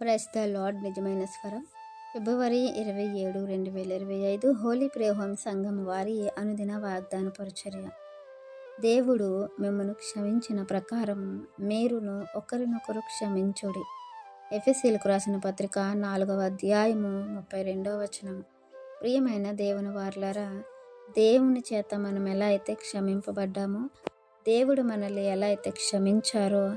Price the lord. నిజమైన స్వరం. ఫిబ్రవరి ఇరవై ఏడు రెండు వేల ఇరవై ఐదు హోలీ ప్రేహోం సంఘం వారి అనుదిన వాగ్దాన పరిచర్య. దేవుడు మిమ్మను క్షమించిన ప్రకారం మీరును ఒకరినొకరు క్షమించుడి. ఎఫ్ఎస్సీలకు రాసిన పత్రిక నాలుగవ అధ్యాయము ముప్పై రెండవ వచనం. ప్రియమైన దేవుని వార్లరా దేవుని చేత మనం ఎలా అయితే క్షమింపబడ్డామో దేవుడు మనల్ని ఎలా అయితే క్షమించారో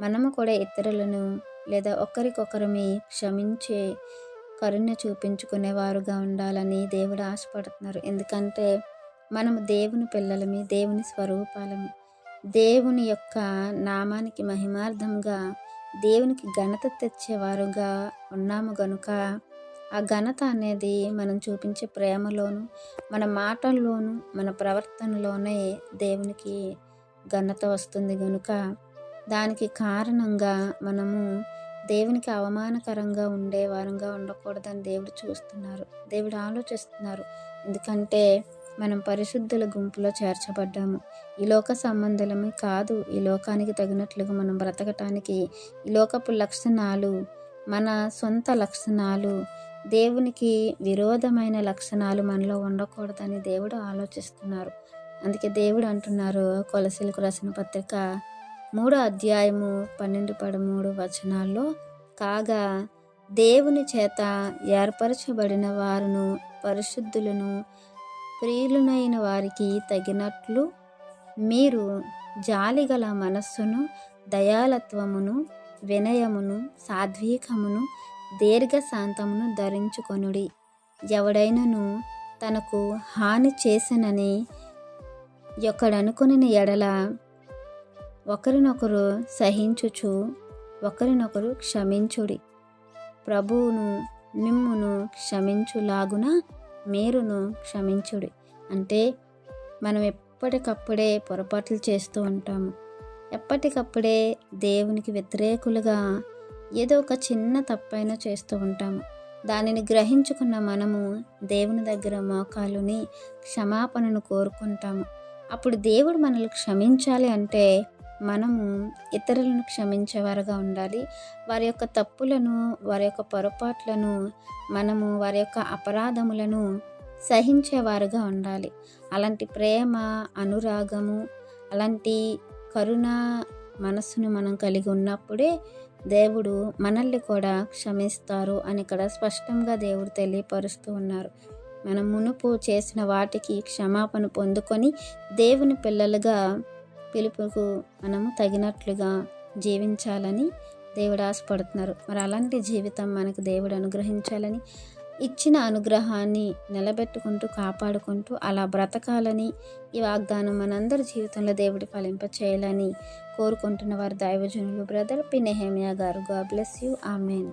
మనము కూడా ఇతరులను లేదా ఒకరికొకరిమి క్షమించే కరుణ చూపించుకునేవారుగా ఉండాలని దేవుడు ఆశపడుతున్నారు. ఎందుకంటే మనము దేవుని పిల్లలమి దేవుని స్వరూపాలమి. దేవుని యొక్క నామానికి మహిమార్థంగా దేవునికి ఘనత తెచ్చేవారుగా ఉన్నాము గనుక ఆ ఘనత అనేది మనం చూపించే ప్రేమలోను మన మాటల్లోను మన ప్రవర్తనలోనే దేవునికి ఘనత వస్తుంది కనుక దానికి కారణంగా మనము దేవునికి అవమానకరంగా ఉండే వారంగా ఉండకూడదని దేవుడు చూస్తున్నారు. దేవుడు ఆలోచిస్తున్నారు. ఎందుకంటే మనం పరిశుద్ధుల గుంపులో చేర్చబడ్డాము. ఈ లోక సంబంధులమే కాదు ఈ లోకానికి తగినట్లుగా మనం బ్రతకటానికి ఈ లోకపు లక్షణాలు మన సొంత లక్షణాలు దేవునికి విరోధమైన లక్షణాలు మనలో ఉండకూడదని దేవుడు ఆలోచిస్తున్నారు. అందుకే దేవుడు అంటున్నారు కొలసీలకు రాసిన పత్రిక మూడో అధ్యాయము పన్నెండు పదమూడు వచనాల్లో కాగా దేవుని చేత ఏర్పరచబడిన వారును పరిశుద్ధులను ప్రియులనైన వారికి తగినట్లు మీరు జాలిగల మనస్సును దయాలత్వమును వినయమును సాధ్వీకమును దీర్ఘశాంతమును ధరించుకొనుడి. ఎవడైనను తనకు హాని చేసినని ఒకడనుకుని ఎడల ఒకరినొకరు సహించుచు ఒకరినొకరు క్షమించుడి. ప్రభువును మిమ్మును క్షమించులాగున మీరును క్షమించుడి. అంటే మనం ఎప్పటికప్పుడే పొరపాట్లు చేస్తూ ఉంటాము. ఎప్పటికప్పుడే దేవునికి వ్యతిరేకులుగా ఏదో ఒక చిన్న తప్పైనా చేస్తూ ఉంటాము. దానిని గ్రహించుకున్న మనము దేవుని దగ్గర మోకాలుని క్షమాపణను కోరుకుంటాము. అప్పుడు దేవుడు మనల్ని క్షమించాలి అంటే మనము ఇతరులను క్షమించేవారుగా ఉండాలి. వారి యొక్క తప్పులను వారి యొక్క పొరపాట్లను మనము వారి యొక్క అపరాధములను సహించేవారుగా ఉండాలి. అలాంటి ప్రేమ అనురాగము అలాంటి కరుణ మనస్సును మనం కలిగి ఉన్నప్పుడే దేవుడు మనల్ని కూడా క్షమిస్తారు అని ఇక్కడ స్పష్టంగా దేవుడు తెలియపరుస్తూ ఉన్నారు. మనం మునుపు చేసిన వాటికి క్షమాపణ పొందుకొని దేవుని పిల్లలుగా పిలుపుకు మనము తగినట్లుగా జీవించాలని దేవుడు ఆశపడుతున్నారు. మరి అలాంటి జీవితం మనకు దేవుడు అనుగ్రహించాలని ఇచ్చిన అనుగ్రహాన్ని నిలబెట్టుకుంటూ కాపాడుకుంటూ అలా బ్రతకాలని ఈ వాగ్దానం మనందరి జీవితంలో దేవుడి ఫలింప చేయాలని కోరుకుంటున్న వారు దైవజనులు బ్రదర్ పినెహేమియా గారు. గా bless you. Amen.